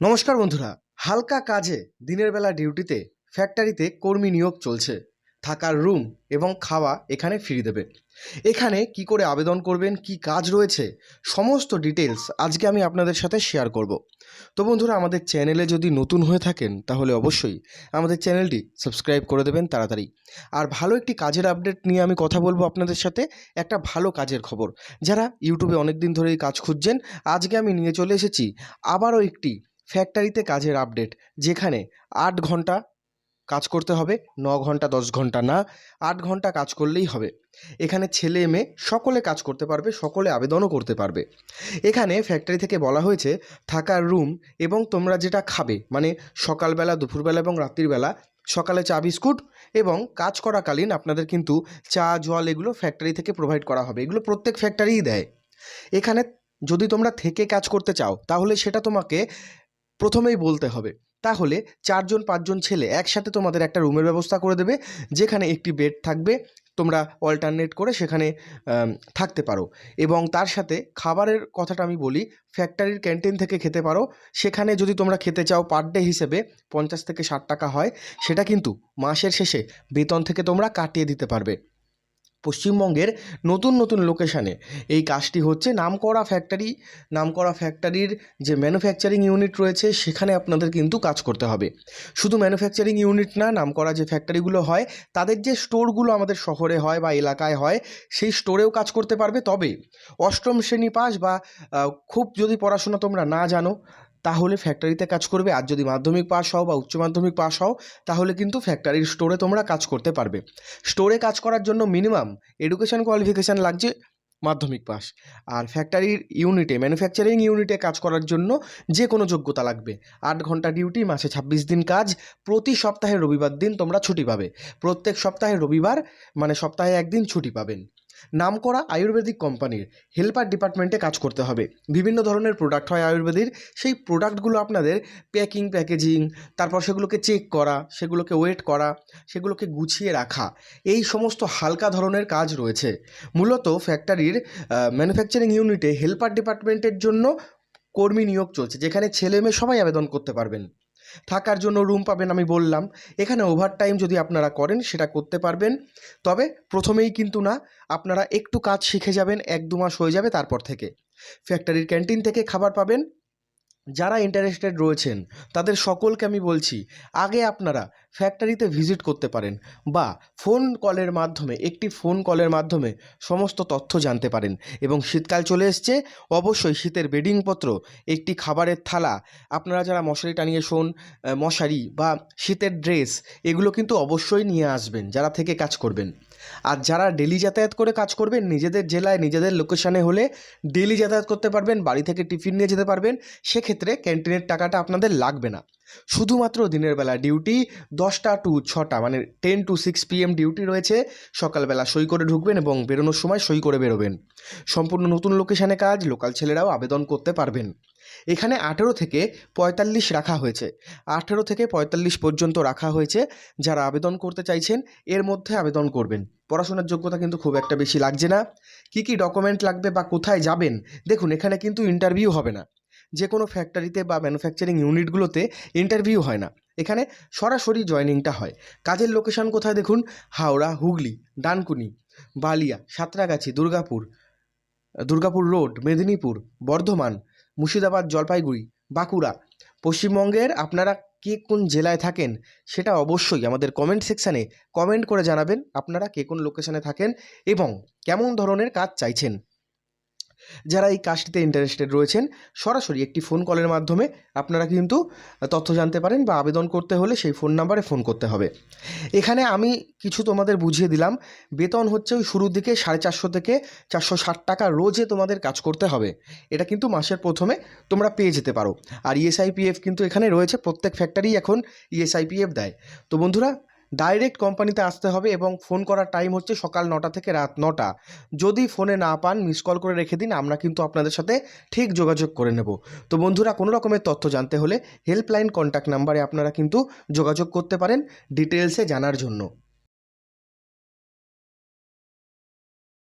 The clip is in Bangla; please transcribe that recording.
নমস্কার বন্ধুরা, হালকা কাজে দিনের বেলা ডিউটিতে ফ্যাক্টরিতে কর্মী নিয়োগ চলছে। থাকার রুম এবং খাওয়া এখানে ফ্রি দেবে। এখানে কি করে আবেদন করবেন, কি কাজ রয়েছে, সমস্ত ডিটেলস আজকে আমি আপনাদের সাথে শেয়ার করব। তো বন্ধুরা, আমাদের চ্যানেলে যদি নতুন হয়ে থাকেন, তাহলে অবশ্যই আমাদের চ্যানেলটি সাবস্ক্রাইব করে দেবেন তাড়াতাড়ি। আর ভালো একটি কাজের আপডেট নিয়ে আমি কথা বলব আপনাদের সাথে, একটা ভালো কাজের খবর। যারা ইউটিউবে অনেক দিন ধরেই কাজ খুঁজছেন, আজকে আমি নিয়ে চলে এসেছি আবারও একটি ফ্যাক্টরিতে কাজের আপডেট যেখানে আট ঘণ্টা কাজ করতে হবে, ন ঘণ্টা, দশ ঘণ্টা না, আট ঘণ্টা কাজ করলেই হবে। এখানে ছেলে মেয়ে সকলে কাজ করতে পারবে, সকলে আবেদনও করতে পারবে। এখানে ফ্যাক্টরি থেকে বলা হয়েছে, থাকার রুম এবং তোমরা যেটা খাবে মানে সকালবেলা, দুপুরবেলা এবং রাত্রিবেলা, সকালে চা, বিস্কুট এবং কাজ করাকালীন আপনাদের কিন্তু চা, জল এগুলো ফ্যাক্টরি থেকে প্রোভাইড করা হবে। এগুলো প্রত্যেক ফ্যাক্টরিই দেয়। এখানে যদি তোমরা থেকে কাজ করতে চাও, তাহলে সেটা তোমাকে প্রথমেই বলতে হবে। তাহলে চারজন, পাঁচজন ছেলে একসাথে তোমাদের একটা রুমের ব্যবস্থা করে দেবে, যেখানে একটি বেড থাকবে, তোমরা অল্টারনেট করে সেখানে থাকতে পারো। এবং তার সাথে খাবারের কথাটা আমি বলি ফ্যাক্টরির ক্যান্টিন থেকে খেতে পারো। সেখানে যদি তোমরা খেতে চাও পার ডে হিসেবে পঞ্চাশ থেকে ষাট টাকা হয়, সেটা কিন্তু মাসের শেষে বেতন থেকে তোমরা কাটিয়ে দিতে পারবে। পশ্চিমবঙ্গের নতুন নতুন লোকেশানে এই কাজটি হচ্ছে নামকরা ফ্যাক্টরি নামকরা ফ্যাক্টরির যে ম্যানুফ্যাকচারিং ইউনিট রয়েছে, সেখানে আপনাদের কিন্তু কাজ করতে হবে। শুধু ম্যানুফ্যাকচারিং ইউনিট না, নামকরা যে ফ্যাক্টরিগুলো হয়, তাদের যে স্টোরগুলো আমাদের শহরে হয় বা এলাকায় হয়, সেই স্টোরেও কাজ করতে পারবে। তবে অষ্টম শ্রেণি পাস বা খুব যদি পড়াশোনা তোমরা না জানো তাহলে ফ্যাক্টরিতে কাজ করবে। আর যদি মাধ্যমিক পাস হও বা উচ্চ মাধ্যমিক পাস হও, তাহলে কিন্তু ফ্যাক্টরির স্টোরে তোমরা কাজ করতে পারবে। স্টোরে কাজ করার জন্য মিনিমাম এডুকেশন কোয়ালিফিকেশান লাগছে মাধ্যমিক পাস আর ফ্যাক্টরির ইউনিটে ম্যানুফ্যাকচারিং ইউনিটে কাজ করার জন্য যে কোনো যোগ্যতা লাগবে। আট ঘণ্টা ডিউটি মাসে ছাব্বিশ দিন কাজ। প্রতি সপ্তাহে রবিবার দিন তোমরা ছুটি পাবে। প্রত্যেক সপ্তাহে রবিবার মানে সপ্তাহে একদিন ছুটি পাবেন। নামকরা আয়ুর্বেদিক কোম্পানির হেল্পার ডিপার্টমেন্টে কাজ করতে হবে। বিভিন্ন ধরনের প্রোডাক্ট হয় আয়ুর্বেদির। সেই প্রোডাক্টগুলো আপনাদের প্যাকিং প্যাকেজিং তারপর সেগুলোকে চেক করা, সেগুলোকে ওয়েট করা, সেগুলোকে গুছিয়ে রাখা, এই সমস্ত হালকা ধরনের কাজ রয়েছে। মূলত ফ্যাক্টরির ম্যানুফ্যাকচারিং ইউনিটে হেল্পার ডিপার্টমেন্টের জন্য কর্মী নিয়োগ চলছে, যেখানে ছেলে মেয়ে সবাই আবেদন করতে পারবেন। থাকার জন্য রুম পাবেন আমি বললাম। এখানে ওভার টাইম যদি আপনারা করেন, সেটা করতে পারবেন। তবে প্রথমেই কিন্তু না, আপনারা একটু কাজ শিখে যাবেন, এক দু মাস হয়ে যাবে তারপর থেকে। ফ্যাক্টরির ক্যান্টিন থেকে খাবার পাবেন যারা ইন্টারেস্টেড রয়েছেন, তাদের সকলকে আমি বলছি, আগে আপনারা ফ্যাক্টরিতে ভিজিট করতে পারেন বা ফোন কলের মাধ্যমে, একটি ফোন কলের মাধ্যমে সমস্ত তথ্য জানতে পারেন এবং শীতকাল চলে এসছে, অবশ্যই শীতের বেডিংপত্র একটি খাবারের থালা, আপনারা যারা মশারি টানিয়ে শোন মশারি বা শীতের ড্রেস এগুলো কিন্তু অবশ্যই নিয়ে আসবেন, যারা থেকে কাজ করবেন। আর যারা ডেলি যাতায়াত করে কাজ করবেন, নিজেদের জেলায়, নিজেদের লোকেশানে হলে ডেলি যাতায়াত করতে পারবেন, বাড়ি থেকে টিফিন নিয়ে যেতে পারবেন, সেক্ষেত্রে ক্যান্টিনের টাকাটা আপনাদের লাগবে না। শুধুমাত্র দিনের বেলা ডিউটি দশটা টু ছটা মানে ten to six PM duty রয়েছে, সকালবেলা সই করে ঢুকবেন এবং বেরোনোর সময় সই করে বেরোবেন। সম্পূর্ণ নতুন লোকেশানে কাজ লোকাল ছেলেরাও আবেদন করতে পারবেন। এখানে আঠেরো থেকে পঁয়তাল্লিশ রাখা হয়েছে। আঠেরো থেকে পঁয়তাল্লিশ পর্যন্ত রাখা হয়েছে। যারা আবেদন করতে চাইছেন, এর মধ্যে আবেদন করবেন। পড়াশোনার যোগ্যতা কিন্তু খুব একটা বেশি লাগছে না। কী কী ডকুমেন্ট লাগবে বা কোথায় যাবেন, দেখুন, এখানে কিন্তু ইন্টারভিউ হবে না। যে কোনো ফ্যাক্টরিতে বা ম্যানুফ্যাকচারিং ইউনিটগুলোতে ইন্টারভিউ হয় না। এখানে সরাসরি জয়নিংটা হয়। কাজের লোকেশন কোথায় দেখুন? হাওড়া, হুগলি, ডানকুনি, বালিয়া, সাঁতরাগাছি, দুর্গাপুর দুর্গাপুর রোড মেদিনীপুর, বর্ধমান মুর্শিদাবাদ জলপাইগুড়ি, বাঁকুড়া। পশ্চিমবঙ্গের আপনারা কে কোন জেলায় থাকেন সেটা অবশ্যই আমাদের কমেন্ট সেকশানে কমেন্ট করে জানাবেন আপনারা কে কোন লোকেশানে থাকেন এবং কেমন ধরনের কাজ চাইছেন। যারা এই কাজটিতে ইন্টারেস্টেড রয়েছেন, সরাসরি একটি ফোন কলের মাধ্যমে আপনারা কিন্তু তথ্য জানতে পারেন বা আবেদন করতে হলে সেই ফোন নাম্বারে ফোন করতে হবে। এখানে আমি কিছু তোমাদের বুঝিয়ে দিলাম। বেতন হচ্ছে ওই শুরুর দিকে সাড়ে চারশো থেকে চারশো ষাট টাকা রোজে তোমাদের কাজ করতে হবে। এটা কিন্তু মাসের প্রথমে তোমরা পেয়ে যেতে পারো। আর ইএসআইপিএফ কিন্তু এখানে রয়েছে, প্রত্যেক ফ্যাক্টরি এখন ইএসআইপিএফ দেয়। তো বন্ধুরা ডাইরেক্ট কোম্পানিতে আসতে হবে এবং ফোন করার টাইম হচ্ছে সকাল নটা থেকে রাত নটা। যদি ফোনে না পান মিস কল করে রেখে দিন, আমরা কিন্তু আপনাদের সাথে ঠিক যোগাযোগ করে নেব। তো বন্ধুরা, কোনো রকমের তথ্য জানতে হলে হেল্পলাইন কন্ট্যাক্ট নাম্বারে আপনারা কিন্তু যোগাযোগ করতে পারেন ডিটেলসে জানার জন্য।